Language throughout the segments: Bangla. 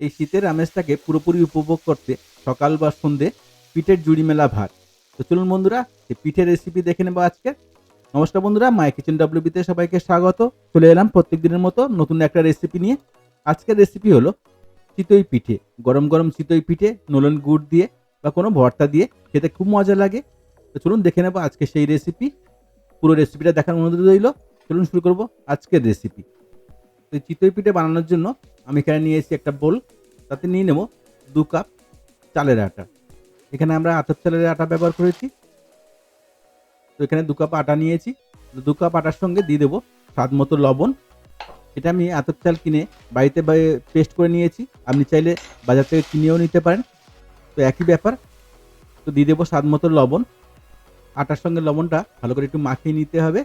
এই শীতের আমেজটাকে পুরোপুরি উপভোগ করতে সকাল বা সন্ধে পিঠের জুড়ি মেলা ভাত তো চলুন বন্ধুরা, এই পিঠের রেসিপি দেখে নেব আজকে। নমস্কার বন্ধুরা, মাই কিচেন ডাব্লিউবিতে সবাইকে স্বাগত। চলে এলাম প্রত্যেক দিনের মতো নতুন একটা রেসিপি নিয়ে। আজকের রেসিপি হলো চিতই পিঠে, গরম গরম চিতই পিঠে, নলেন গুড় দিয়ে বা কোনো ভর্তা দিয়ে খেতে খুব মজা লাগে। তো চলুন দেখে নেব আজকে সেই রেসিপি পুরো রেসিপিটা দেখার অনুরোধ রইল। চলুন শুরু করব আজকের রেসিপি তো চিতই পিঠে বানানোর জন্য আমি এখানে নিয়ে এসেছি একটা বোল, তাতে নিয়ে নেব দু কাপ চালের আটা। এখানে আমরা আতপ চালের আটা ব্যবহার করেছি। তো এখানে দু কাপ আটা নিয়েছি। দু কাপ আটার সঙ্গে দিয়ে দেবো স্বাদ মতো লবণ। এটা আমি আতপ চাল কিনে বাড়িতে পেস্ট করে নিয়েছি। আপনি চাইলে বাজার থেকে কিনেও নিতে পারেন। তো একই ব্যাপার। তো দিয়ে দেবো স্বাদ মতো লবণ। আটার সঙ্গে লবণটা ভালো করে একটু মাখিয়ে নিতে হবে।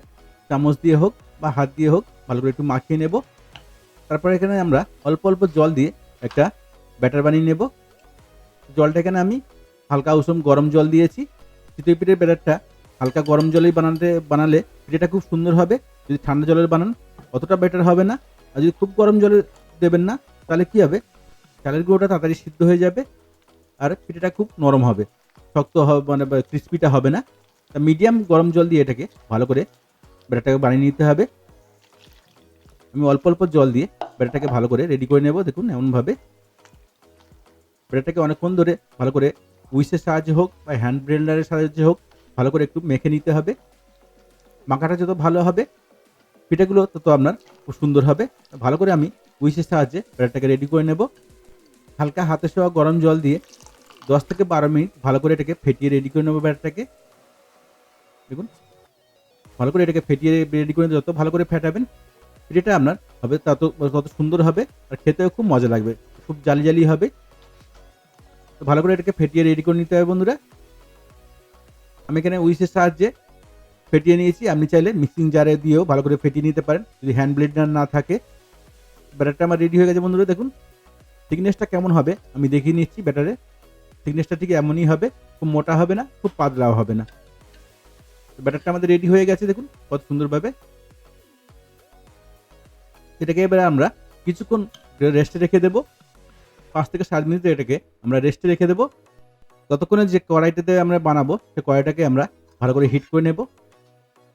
চামচ দিয়ে হোক বা হাত দিয়ে হোক ভালো করে একটু মাখিয়ে নেব। তারপর এখানে আমরা অল্প অল্প জল দিয়ে একটা ব্যাটার বানিয়ে নেব। জলটা এখানে আমি হালকা উষম গরম জল দিয়েছি। চিতই পিঠের ব্যাটারটা হালকা গরম জলেই বানাতে, বানালে পিঠেটা খুব সুন্দর হবে। যদি ঠান্ডা জলের বানান, অতটা বেটার হবে না। আর যদি খুব গরম জলে দেবেন না, তাহলে কি হবে? চালের গুঁড়োটা তাড়াতাড়ি সিদ্ধ হয়ে যাবে আর পিঠেটা খুব নরম হবে। শক্ত হবে মানে ক্রিস্পিটা হবে না। তা মিডিয়াম গরম জল দিয়ে এটাকে ভালো করে ব্যাটারটাকে বানিয়ে নিতে হবে। আমি অল্প অল্প জল দিয়ে ব্যাটারটাকে ভালো করে রেডি করে নেব। দেখুন, এমনভাবে। ব্যাটারটাকে অনেকক্ষণ ধরে ভালো করে উইসের সাহায্যে হোক বা হ্যান্ড ব্লেন্ডারের সাহায্যে হোক, ভালো করে একটু মেখে নিতে হবে। মাখাটা যত ভালো হবে, পিঠাগুলো তত আপনার খুব সুন্দর হবে। ভালো করে আমি উইসের সাহায্যে ব্যাটারটাকে রেডি করে নেব। হালকা হাতে সহ গরম জল দিয়ে দশ থেকে বারো মিনিট ভালো করে এটাকে ফেটিয়ে রেডি করে নেব ব্যাটারটাকে দেখুন, ভালো করে এটাকে ফেটিয়ে রেডি করে যত ভালো করে ফেটাবেন পিঠেটা আপনার হবে তত তত সুন্দর হবে আর খেতেও খুব মজা লাগবে, খুব জালি জালি হবে। তো ভালো করে এটাকে ফেটিয়ে রেডি করে নিতে হবে বন্ধুরা। আমি এখানে উইসের সাহায্যে ফেটিয়ে নিয়েছি, আপনি চাইলে মিক্সিং জারে দিয়েও ভালো করে ফেটিয়ে নিতে পারেন, যদি হ্যান্ড ব্লেন্ডার না থাকে। ব্যাটারটা আমার রেডি হয়ে গেছে বন্ধুরা, দেখুন। থিকনেসটা কেমন হবে আমি দেখিয়ে নিচ্ছি ব্যাটারে। থিকনেসটা ঠিক এমনই হবে, খুব মোটা হবে না, খুব পাতলাও হবে না। ব্যাটারটা আমাদের রেডি হয়ে গেছে, দেখুন, কত সুন্দরভাবে। এটাকে এবারে আমরা কিছুক্ষণ রেস্টে রেখে দেবো। পাঁচ থেকে সাত মিনিট এটাকে আমরা রেস্টে রেখে দেবো। ততক্ষণে যে কড়াইটাতে আমরা বানাবো, সে কড়াইটাকে আমরা ভালো করে হিট করে নেব।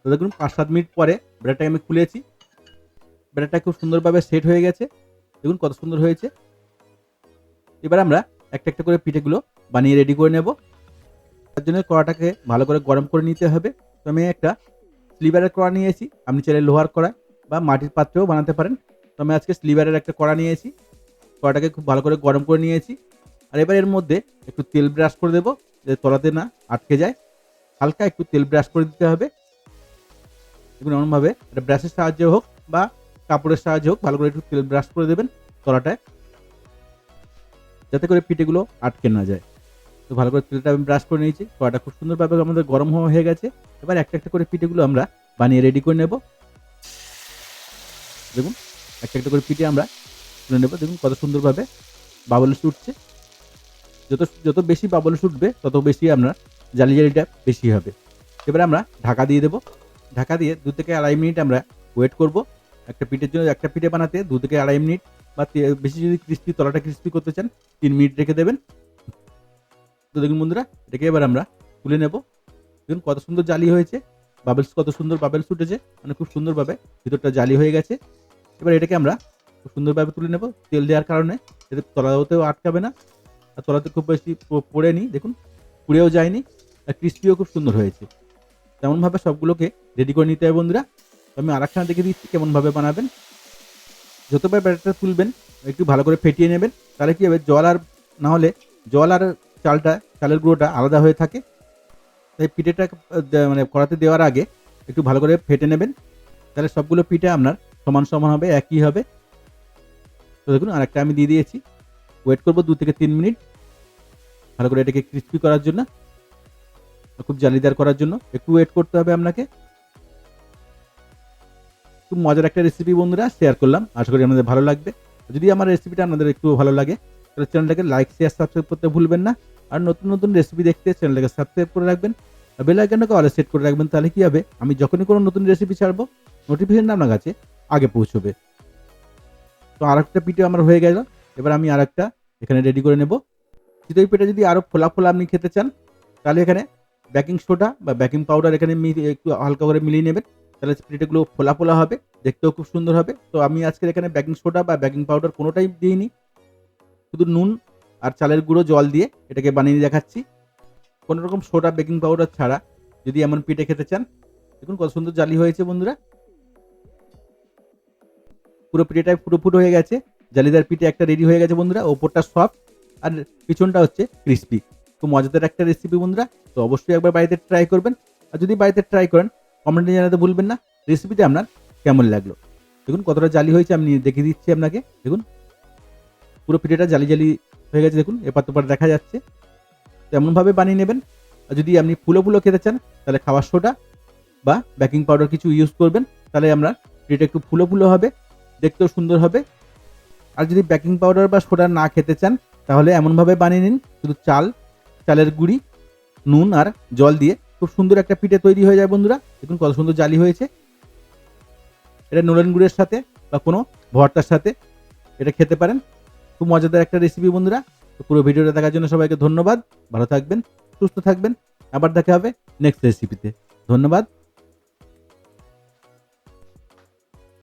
তো দেখুন পাঁচ সাত মিনিট পরে ব্যাটারটাকে আমি খুলেছি। ব্যাটারটা খুব সুন্দরভাবে সেট হয়ে গেছে। দেখুন কত সুন্দর হয়েছে। এবার আমরা একটা একটা করে পিঠেগুলো বানিয়ে রেডি করে নেব। তার জন্য কড়াটাকে ভালো করে গরম করে নিতে হবে। তো আমি একটা স্লিভারের কড়া নিয়েছি। আপনি চাইলে লোহার কড়া বা মাটির পাত্রেও বানাতে পারেন। তো আমি আজকে স্লিভারের একটা কড়া নিয়েছি। কড়াটাকে খুব ভালো করে গরম করে নিয়েছি। আর এবার এর মধ্যে একটু তেল ব্রাশ করে দেবো, যাতে তলাতে না আটকে যায়। হালকা একটু তেল ব্রাশ করে দিতে হবে। দেখুন, এমনভাবে একটা ব্রাশের সাহায্যে হোক বা কাপড়ের সাহায্যে হোক, ভালো করে একটু তেল ব্রাশ করে দেবেন তলাটায়। যাতে করে পিঠেগুলো আটকে না যায়। তো ভালো করে তেলটা আমি ব্রাশ করে নিয়েছি। কড়াটা খুব সুন্দরভাবে আমাদের গরম হয়ে গেছে। এবার একটা একটা করে পিঠেগুলো আমরা বানিয়ে রেডি করে নেব। দেখুন, একটা একটা করে পিঠে আমরা তুলে নেব। দেখুন কত সুন্দরভাবে বাবলস উঠছে। যত যত বেশি বাবলস উঠবে, তত বেশি আমরা জালি জালিটা বেশি হবে। এবারে আমরা ঢাকা দিয়ে দেবো। ঢাকা দিয়ে দু থেকে আড়াই মিনিট আমরা ওয়েট করব। একটা পিঠের জন্য একটা পিঠে বানাতে দু থেকে আড়াই মিনিট বা বেশি যদি ক্রিস্পি তলাটা ক্রিস্পি করতে চান, তিন মিনিট রেখে দেবেন। তো দেখুন বন্ধুরা, এটাকে এবার আমরা তুলে নেব। দেখুন কত সুন্দর জালি হয়েছে। বাবেলস কত সুন্দর বাবেলস উঠেছে। মানে খুব সুন্দরভাবে ভিতরটা জালি হয়ে গেছে। এবার এটাকে আমরা খুব সুন্দরভাবে তুলে নেব। তেল দেওয়ার কারণে এতে তলাতেও আটকাবে না। আর তলাতে খুব বেশি পড়ে নি, দেখুন, পুড়েও যায়নি। আর ক্রিস্পিও খুব সুন্দর হয়েছে। তেমনভাবে সবগুলোকে রেডি করে নিতে হবে বন্ধুরা। আমি আরেকখানা দেখে দিচ্ছি কেমনভাবে বানাবেন। যতবার ব্যাটারটা তুলবেন, একটু ভালো করে ফেটিয়ে নেবেন, তাহলে কী হবে, জল আর না হলে জল আর চালটা, চালের গুঁড়োটা আলাদা হয়ে থাকে। তাই পিঠেটা মানে কড়াতে দেওয়ার আগে একটু ভালো করে ফেটে নেবেন। তাহলে সবগুলো পিঠে আপনার সমান সমান হবে, একই হবে। তো দেখুন, আরেকটা আমি দিয়ে দিয়েছি। ওয়েট করব দু থেকে তিন মিনিট, ভালো করে এটাকে ক্রিস্পি করার জন্য, খুব জালিদার করার জন্য। একটু ওয়েট করতে হবে আপনাকে। খুব মজার একটা রেসিপি বন্ধুরা শেয়ার করলাম। আশা করি আপনাদের ভালো লাগবে। যদি আমার রেসিপিটা আপনাদের একটু ভালো লাগে, তাহলে চ্যানেলটাকে লাইক শেয়ার সাবস্ক্রাইব করতে ভুলবেন না। আর নতুন নতুন রেসিপি দেখতে চ্যানেলটাকে সাবস্ক্রাইব করে রাখবেন। বেল আইকনটাকে অলে সেট করে রাখবেন, তাহলে কী হবে? আমি যখনই কোনো নতুন রেসিপি ছাড়বো নোটিফিকেশন আপনার কাছে। আগে পৌঁছবে। তো আর একটা পিঠে আমার হয়ে গেল। এবার আমি আর একটা এখানে রেডি করে নেব। চিতই পিঠা যদি আরও ফোলা ফোলা আপনি খেতে চান, তাহলে এখানে বেকিং সোডা বা বেকিং পাউডার এখানে একটু হালকা করে মিলিয়ে নেবেন। তাহলে পিঠাগুলো ফোলা ফোলা হবে, দেখতেও খুব সুন্দর হবে। তো আমি আজকে এখানে বেকিং সোডা বা বেকিং পাউডার কোনোটাই দিইনি। শুধু নুন আর চালের গুঁড়ো জল দিয়ে এটাকে বানিয়ে দেখাচ্ছি। কোনো রকম সোডা বেকিং পাউডার ছাড়া যদি এমন পিঠে খেতে চান, দেখুন কত সুন্দর জালি হয়েছে বন্ধুরা। পুরো পিঠেটা ফুটো ফুটো হয়ে গেছে। জালিদার পিঠে একটা রেডি হয়ে গেছে বন্ধুরা, ওপরটা সফট আর পিছনটা হচ্ছে ক্রিস্পি খুব মজাদার একটা রেসিপি বন্ধুরা, তো অবশ্যই একবার বাড়িতে ট্রাই করবেন। আর যদি বাড়িতে ট্রাই করেন কমেন্টে জানাতে ভুলবেন না। রেসিপিটা আপনার কেমন লাগল? দেখুন কতটা জালি হয়েছে, আমি দেখিয়ে দিচ্ছি আপনাকে। দেখুন, পুরো পিঠেটা জালি জালি হয়ে গেছে, দেখুন, এপার তোপার দেখা যাচ্ছে। তো এমনভাবে বানিয়ে নেবেন। আর যদি আপনি ফুলো ফুলো খেতে চান, তাহলে খাবার সোডা বা বেকিং পাউডার কিছু ইউজ করবেন, তাহলে আমরা পিঠেটা একটু ফুলো ফুলো হবে। দেখতেও সুন্দর হবে। আর যদি বেকিং পাউডার বা সোডা না খেতে চান, তাহলে এমনভাবে বানিয়ে নিন, শুধু চাল, চালের গুঁড়ি, নুন আর জল দিয়ে। খুব সুন্দর একটা পিঠে তৈরি হয়ে যায় বন্ধুরা। দেখুন কত সুন্দর জালি হয়েছে। এটা নোলেন গুড়ের সাথে বা কোনো ভর্তার সাথে এটা খেতে পারেন। খুব মজাদার একটা রেসিপি বন্ধুরা। তো পুরো ভিডিওটা দেখার জন্য সবাইকে ধন্যবাদ। ভালো থাকবেন, সুস্থ থাকবেন। আবার দেখা হবে নেক্সট রেসিপিতে ধন্যবাদ।